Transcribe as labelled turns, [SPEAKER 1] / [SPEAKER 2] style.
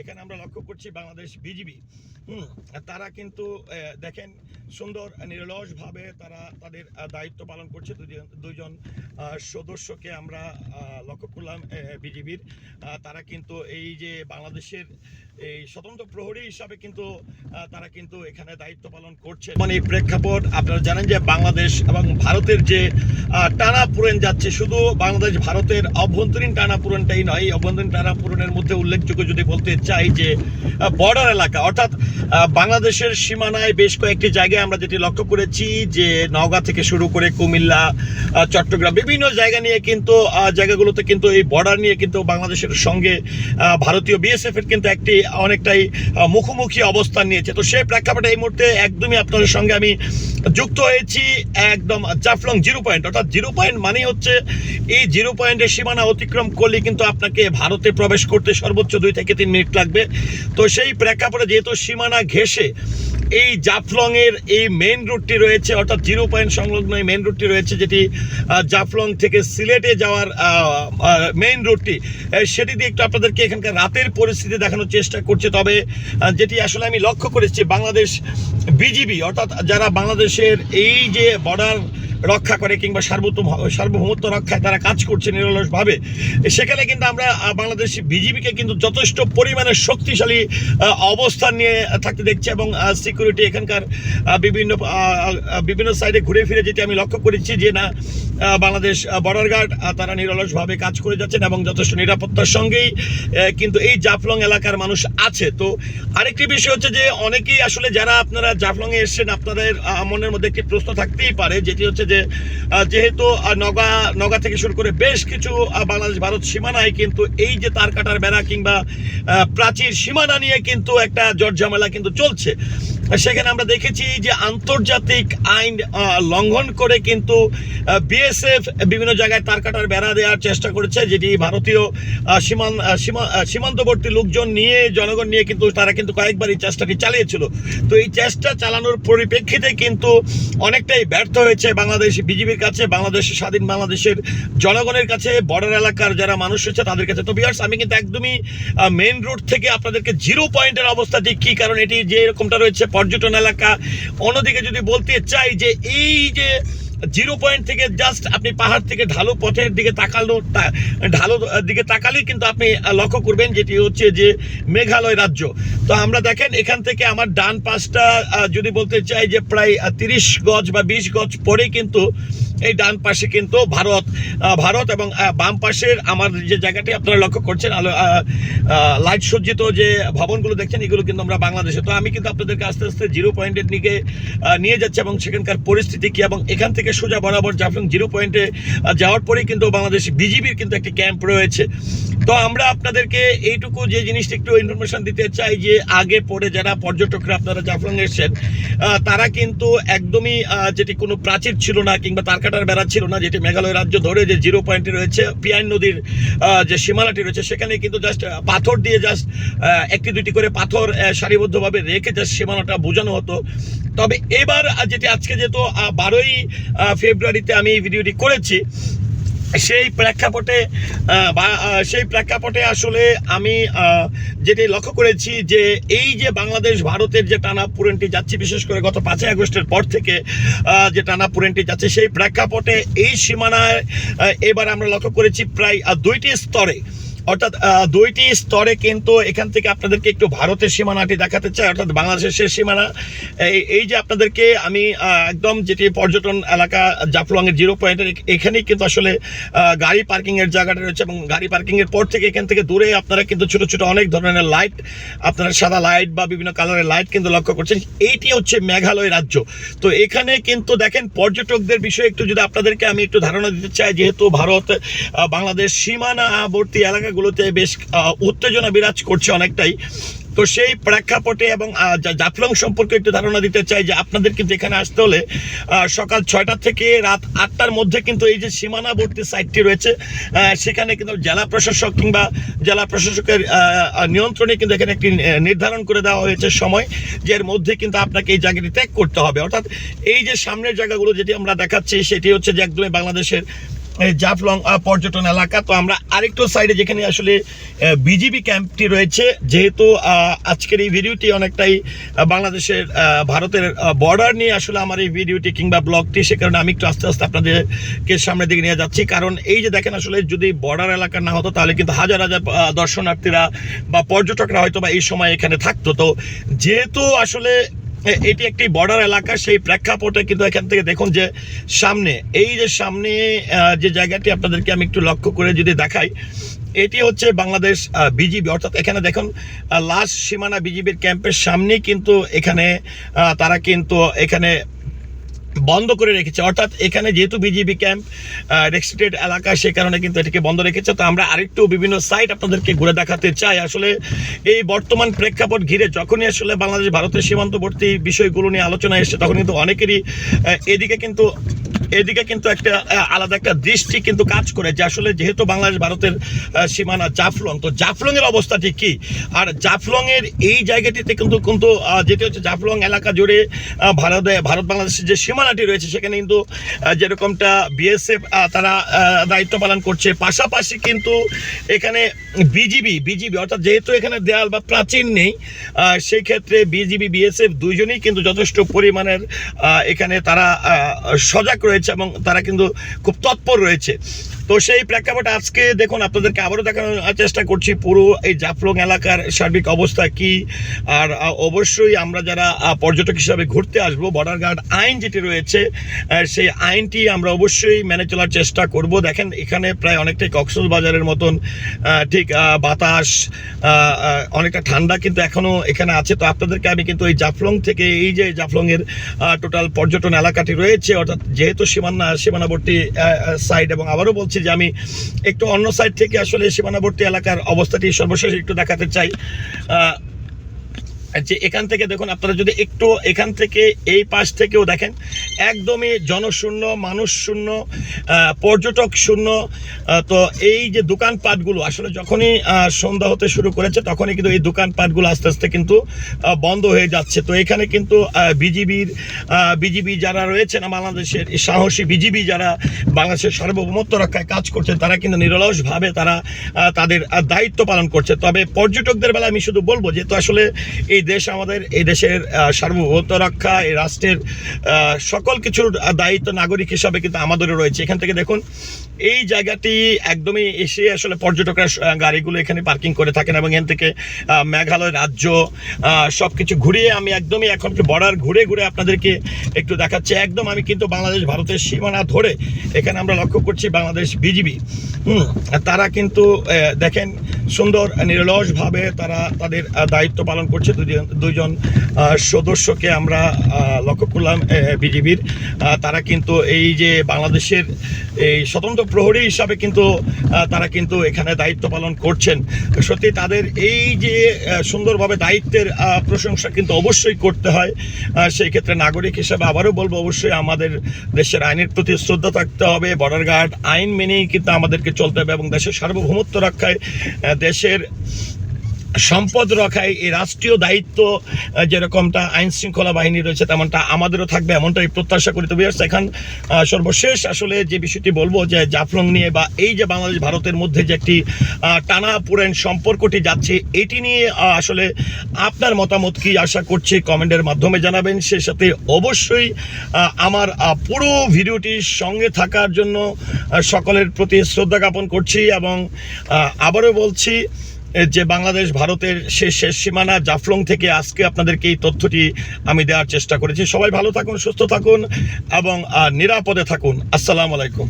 [SPEAKER 1] এখানে আমরা লক্ষ্য করছি বাংলাদেশ বিজিবি। হুম তারা কিন্তু দেখেন, সুন্দর, নিরলসভাবে তারা তাদের দায়িত্ব পালন করছে। দুজন সদস্যকে আমরা লক্ষ্য করলাম বিজিবির। তারা কিন্তু এই যে বাংলাদেশের এই স্বতন্ত্র প্রহরী হিসাবে কিন্তু তারা কিন্তু এখানে দায়িত্ব পালন করছে মানে এই প্রেক্ষাপট আপনারা জানেন যে বাংলাদেশ এবং ভারতের যে টানা পূরণ যাচ্ছে, শুধু বাংলাদেশ ভারতের অভ্যন্তরীণ টানা পূরণটাই নয় অভ্যন্তরীণ টানা পূরণের মধ্যে উল্লেখযোগ্য যদি বলতে চাই যে বর্ডার এলাকা, অর্থাৎ বাংলাদেশের সীমানায় বেশ কয়েকটি জায়গায় আমরা যেটি লক্ষ্য করেছি যে, নওগাঁ থেকে শুরু করে কুমিল্লা চট্টগ্রাম বিভিন্ন জায়গা নিয়ে কিন্তু জায়গাগুলোতে কিন্তু এই বর্ডার নিয়ে কিন্তু বাংলাদেশের সঙ্গে ভারতীয় বিএসএফ এর কিন্তু একটি অনেকটাই মুখোমুখি অবস্থান নিয়েছে। তো সেই প্রেক্ষাপটে এই মুহূর্তে একদমই আপনাদের সঙ্গে আমি যুক্ত হয়েছি, একদম জাফলং জিরো পয়েন্ট। অর্থাৎ জিরো পয়েন্ট মানে হচ্ছে এই জিরো পয়েন্টের সীমানা অতিক্রম করলে কিন্তু আপনাকে ভারতে প্রবেশ করতে সর্বোচ্চ দুই থেকে তিন মিনিট লাগবে। তো সেই প্রেক্ষাপটে যেহেতু সীমানা ঘেঁষে এই জাফলং এর এই মেন রুটটি রয়েছে, অর্থাৎ জিরো পয়েন্ট সংলগ্ন এই মেন রুটটি রয়েছে, যেটি জাফলং থেকে সিলেটে যাওয়ার মেইন রুটটি সেটি দিয়ে একটু আপনাদেরকে এখানকার রাতের পরিস্থিতি দেখানোর চেষ্টা করছে। তবে যেটি আসলে আমি লক্ষ্য করেছি, বাংলাদেশ বিজিবি, অর্থাৎ যারা বাংলাদেশের এই যে বর্ডার রক্ষা করে কিংবা সার্বভৌম সার্বভৌমত্ব রক্ষায় তারা কাজ করছে নিরলসভাবে। সেখানে কিন্তু আমরা বাংলাদেশ বিজিবিকে কিন্তু যথেষ্ট পরিমাণে শক্তিশালী অবস্থান নিয়ে থাকতে দেখছি এবং সিকিউরিটি এখানকার বিভিন্ন বিভিন্ন সাইডে ঘুরে ফিরে যেটি আমি লক্ষ্য করেছি যে না বাংলাদেশ বর্ডার গার্ড তারা নিরলসভাবে কাজ করে যাচ্ছেন এবং যথেষ্ট নিরাপত্তার সঙ্গেই কিন্তু এই জাফলং এলাকার মানুষ আছে। তো আরেকটি বিষয় হচ্ছে যে, অনেকেই আসলে যারা আপনারা জাফলং এ এসেছেন, আপনাদের মনের মধ্যে একটি প্রশ্ন থাকতেই পারে, যেটি হচ্ছে যে যেহেতু নগা নগা থেকে শুরু করে বেশ কিছু বাংলাদেশ, ভারত সীমানায় কিন্তু এই যে তার কাটার বেড়া কিংবা প্রাচীর সীমানা নিয়ে কিন্তু একটা জট ঝামেলা কিন্তু চলছে। সেখানে আমরা দেখেছি যে আন্তর্জাতিক আইন লঙ্ঘন করে কিন্তু বিএসএফ বিভিন্ন জায়গায় তার কাটার বেড়া দেওয়ার চেষ্টা করেছে, যেটি ভারতীয় সীমান সীমা- সীমান্তবর্তী লোকজন নিয়ে, জনগণ নিয়ে কিন্তু তারা কিন্তু কয়েকবার এই চেষ্টাটি চালিয়েছিল। তো এই চেষ্টা চালানোর পরিপ্রেক্ষিতে কিন্তু অনেকটাই ব্যর্থ হয়েছে বাংলাদেশ বিজিবির কাছে, বাংলাদেশ স্বাধীন বাংলাদেশের জনগণের কাছে, বর্ডার এলাকার যারা মানুষ রয়েছে তাদের কাছে। তো বিয়ার্স আমি কিন্তু একদমই মেন রোড থেকে আপনাদেরকে জিরো পয়েন্টের অবস্থাটি কি কারণ এটি যে এরকমটা রয়েছে পর্যটন এলাকা। অন্যদিকে যদি বলতে চাই যে এই যে জিরো পয়েন্ট থেকে জাস্ট আপনি পাহাড় থেকে ঢালু পথের দিকে তাকালো ঢালু দিকে তাকালেই কিন্তু আপনি লক্ষ্য করবেন যেটি হচ্ছে যে মেঘালয় রাজ্য। তো আমরা দেখেন এখান থেকে আমার ডান পাশটা যদি বলতে চাই যে প্রায় তিরিশ গজ বা বিশ গজ পরে কিন্তু এই ডান পাশে কিন্তু ভারত ভারত এবং বাম পাশের আমার যে জায়গাটি আপনারা লক্ষ্য করছেন, আলো লাইট সজ্জিত যে ভবনগুলো দেখছেন, এগুলো কিন্তু আমরা বাংলাদেশে। তো আমি কিন্তু আপনাদেরকে আস্তে আস্তে জিরো পয়েন্টের দিকে নিয়ে যাচ্ছি এবং সেখানকার পরিস্থিতি কি এবং এখান থেকে সোজা বরাবর জাফলং জিরো পয়েন্টে যাওয়ার পরেই কিন্তু বাংলাদেশ বিজিবির কিন্তু একটি ক্যাম্প রয়েছে। তো আমরা আপনাদেরকে এইটুকু যে জিনিসটা একটু ইনফরমেশন দিতে চাই যে, আগে পরে যারা পর্যটকরা আপনারা জাফলং এসেছেন তারা কিন্তু একদমই যেটি কোনো প্রাচীর ছিল না কিংবা তারকাটার বেড়া ছিল না, যেটি মেঘালয় রাজ্য ধরে যে জিরো পয়েন্টে রয়েছে পিয়ান নদীর যে সীমানাটি রয়েছে, সেখানে কিন্তু জাস্ট পাথর দিয়ে জাস্ট একটি দুটি করে পাথর সারিবদ্ধভাবে রেখে জাস্ট সীমানাটা বোঝানো হতো। তবে এবার যেটি আজকে যেহেতু বারোই ফেব্রুয়ারিতে আমি এই ভিডিওটি করেছি। সেই প্রেক্ষাপটে সেই প্রেক্ষাপটে আসলে আমি যেটি লক্ষ্য করেছি যে এই যে বাংলাদেশ ভারতের যে টানা পুরেনটি যাচ্ছে, বিশেষ করে গত পাঁচই আগস্টের পর থেকে যে টানা পুরেনটি যাচ্ছে, সেই প্রেক্ষাপটে এই সীমানায় এবার আমরা লক্ষ্য করেছি প্রায় দুইটি স্তরে অর্থাৎ দুইটি স্তরে কিন্তু এখান থেকে আপনাদেরকে একটু ভারতের সীমানাটি দেখাতে চাই, অর্থাৎ বাংলাদেশের সীমানা। এই যে আপনাদেরকে আমি একদম যেটি পর্যটন এলাকা জাফলংয়ের জিরো পয়েন্টের এখানেই কিন্তু আসলে গাড়ি পার্কিংয়ের জায়গাটা রয়েছে এবং গাড়ি পার্কিংয়ের পর থেকে এখান থেকে দূরে আপনারা কিন্তু ছোট ছোট অনেক ধরনের লাইট, আপনারা সাদা লাইট বা বিভিন্ন কালারের লাইট কিন্তু লক্ষ্য করছেন। এইটি হচ্ছে মেঘালয় রাজ্য। তো এখানে কিন্তু দেখেন, পর্যটকদের বিষয়ে একটু যদি আপনাদেরকে আমি একটু ধারণা দিতে চাই, যেহেতু ভারত বাংলাদেশ সীমানাবর্তী এলাকাগুলোতে বেশ উত্তেজনা বিরাজ করছে অনেকটাই। তো সেই প্রেক্ষাপটে এবং জাফলং সম্পর্কে একটু ধারণা দিতে চাই যে আপনাদের কিন্তু এখানে আসতে হলে সকাল ছয়টা থেকে রাত আটটার মধ্যে কিন্তু এই যে সীমানাবর্তী সাইটটি রয়েছে সেখানে কিন্তু জেলা প্রশাসক কিংবা জেলা প্রশাসকের নিয়ন্ত্রণে কিন্তু এখানে একটি নির্ধারণ করে দেওয়া হয়েছে সময় যে এর মধ্যে কিন্তু আপনাকে এই জায়গাটি ত্যাগ করতে হবে। অর্থাৎ এই যে সামনের জায়গাগুলো যেটি আমরা দেখাচ্ছি, সেটি হচ্ছে যে একদমই বাংলাদেশের জাফলং পর্যটন এলাকা। তো আমরা আরেকটু সাইডে যেখানে আসলে বিজিবি ক্যাম্পটি রয়েছে, যেহেতু আজকের এই ভিডিওটি অনেকটাই বাংলাদেশের ভারতের বর্ডার নিয়ে আসলে আমার এই ভিডিওটি কিংবা ব্লগটি সে কারণে আমি একটু আস্তে আস্তে আপনাদেরকে সামনের দিকে নিয়ে যাচ্ছি। কারণ এই যে দেখেন আসলে, যদি বর্ডার এলাকা না হতো, তাহলে কিন্তু হাজার হাজার দর্শনার্থীরা বা পর্যটকরা হয়তো বা এই সময় এখানে থাকতো। তো যেহেতু আসলে এটি একটি বর্ডার এলাকা, সেই প্রেক্ষাপটে কিন্তু এখান থেকে দেখুন যে সামনে, এই যে সামনে যে জায়গাটি আপনাদেরকে আমি একটু লক্ষ্য করে যদি দেখাই, এটি হচ্ছে বাংলাদেশ বিজিবি, অর্থাৎ এখানে দেখুন লাস্ট সীমানা বিজিবির ক্যাম্পের সামনেই কিন্তু এখানে তারা কিন্তু এখানে বন্ধ করে রেখেছে। অর্থাৎ এখানে যেহেতু বিজিবি ক্যাম্প রেস্ট্রিক্টেড এলাকা, সে কারণে কিন্তু এটিকে বন্ধ রেখেছে। তো আমরা আরেকটু বিভিন্ন সাইট আপনাদেরকে ঘুরে দেখাতে চাই। আসলে এই বর্তমান প্রেক্ষাপট ঘিরে যখনই আসলে বাংলাদেশ ভারতের সীমান্তবর্তী বিষয়গুলো নিয়ে আলোচনা এসছে, তখন কিন্তু অনেকেরই এদিকে কিন্তু এদিকে কিন্তু একটা আলাদা একটা দৃষ্টি কিন্তু কাজ করে যে আসলে যেহেতু বাংলাদেশ ভারতের সীমানা জাফলং, তো জাফলং এর অবস্থাটি কি? আর জাফলং এর এই জায়গাটিতে কিন্তু কিন্তু যেটি হচ্ছে জাফলং এলাকা জুড়ে ভারতে, ভারত বাংলাদেশের যে সীমানাটি রয়েছে, সেখানে কিন্তু যেরকমটা বিএসএফ তারা দায়িত্ব পালন করছে। পাশাপাশি কিন্তু এখানে বিজিবি বিজিবি, অর্থাৎ যেহেতু এখানে দেয়াল বা প্রাচীন নেই সেই ক্ষেত্রে বিজিবি, বিএসএফ দুইজনেই কিন্তু যথেষ্ট পরিমাণের এখানে তারা সজাগ রয়েছে। এবং তারা কিন্তু খুব তৎপর রয়েছে। তো সেই প্রেক্ষাপটে আজকে দেখুন, আপনাদেরকে আবারও দেখানোর চেষ্টা করছি পুরো এই জাফলং এলাকার সার্বিক অবস্থা কি। আর অবশ্যই আমরা যারা পর্যটক হিসাবে ঘুরতে আসব বর্ডার গার্ড আইন যেটি রয়েছে সেই আইনটি আমরা অবশ্যই মেনে চলার চেষ্টা করব। দেখেন, এখানে প্রায় অনেকটাই কক্সবাজারের মতন ঠিক বাতাস অনেকটা ঠান্ডা কিন্তু এখনও এখানে আছে। তো আপনাদেরকে আমি কিন্তু এই জাফলং থেকে এই যে জাফলং এর টোটাল পর্যটন এলাকাটি রয়েছে, অর্থাৎ যেহেতু সীমানা সীমানাবর্তী সাইড এবং আবারও বলছি যে আমি একটু অন্য সাইড থেকে আসলে সীমানাবর্তী এলাকার অবস্থাটি সর্বশেষ একটু দেখাতে চাই। যে এখান থেকে দেখুন, আপনারা যদি একটু এখান থেকে এই পাশ থেকেও দেখেন, একদমই জনশূন্য মানুষ শূন্য পর্যটক শূন্য তো এই যে দোকানপাটগুলো আসলে যখনই সন্ধ্যা হতে শুরু করেছে, তখনই কিন্তু এই দোকানপাটগুলো আস্তে আস্তে কিন্তু বন্ধ হয়ে যাচ্ছে। তো এখানে কিন্তু বিজিবির বিজিবি যারা রয়েছেন, বাংলাদেশের সাহসী বিজিবি যারা বাংলাদেশের সার্বভৌমত্ব রক্ষায় কাজ করছেন, তারা কিন্তু নিরলসভাবে তারা তাদের দায়িত্ব পালন করছে। তবে পর্যটকদের বেলা আমি শুধু বলব, যেহেতু আসলে এই দেশ আমাদের, এই দেশের সার্বভৌমত্ব রক্ষা, এই রাষ্ট্রের সকল কিছুর দায়িত্ব নাগরিক হিসাবে কিন্তু আমাদেরও রয়েছে। এখান থেকে দেখুন, এই জায়গাটি একদমই এসে আসলে পর্যটকরা গাড়িগুলো এখানে পার্কিং করে থাকেন এবং এখান থেকে মেঘালয় রাজ্য সব কিছু ঘুরিয়ে আমি একদমই এখন বর্ডার ঘুরে ঘুরে আপনাদেরকে একটু দেখাচ্ছি। একদম আমি কিন্তু বাংলাদেশ, ভারতের সীমানা ধরে এখানে আমরা লক্ষ্য করছি বাংলাদেশ বিজিবি। হুম তারা কিন্তু দেখেন সুন্দর, নিরলসভাবে তারা তাদের দায়িত্ব পালন করছে। দুজন সদস্যকে আমরা লক্ষ্য করলাম বিজিবির। তারা কিন্তু এই যে বাংলাদেশের এই স্বতন্ত্র প্রহরী হিসাবে কিন্তু তারা কিন্তু এখানে দায়িত্ব পালন করছেন। সত্যি তাদের এই যে সুন্দরভাবে দায়িত্বের প্রশংসা কিন্তু অবশ্যই করতে হয়। সেই ক্ষেত্রে নাগরিক হিসাবে আবারও বলব, অবশ্যই আমাদের দেশের আইনের প্রতি শ্রদ্ধা থাকতে হবে। বর্ডার গার্ড আইন মেনেই কিন্তু আমাদেরকে চলতে হবে এবং দেশের সার্বভৌমত্ব রক্ষায় দেশের সম্পদ রক্ষায় এই রাষ্ট্রীয় দায়িত্ব যেরকমটা আইন শৃঙ্খলা বাহিনী রয়েছে, তেমনটা আমাদেরও থাকবে, এমনটাই প্রত্যাশা করি। তবে এখন সর্বশেষ আসলে যে বিষয়টি বলব যে জাফলং নিয়ে বা এই যে বাংলাদেশ ভারতের মধ্যে যে একটি টানা পুরেন সম্পর্কটি যাচ্ছে, এটি নিয়ে আসলে আপনার মতামত কি আশা করছি কমেন্টের মাধ্যমে জানাবেন। সে সাথে অবশ্যই আমার পুরো ভিডিওটির সঙ্গে থাকার জন্য সকলের প্রতি শ্রদ্ধা জ্ঞাপন করছি এবং আবারও বলছি যে বাংলাদেশ, ভারতের শেষ শেষ সীমানা জাফলং থেকে আজকে আপনাদেরকে এই তথ্যটি আমি দেওয়ার চেষ্টা করেছি। সবাই ভালো থাকুন, সুস্থ থাকুন এবং নিরাপদে থাকুন। আসসালামু আলাইকুম।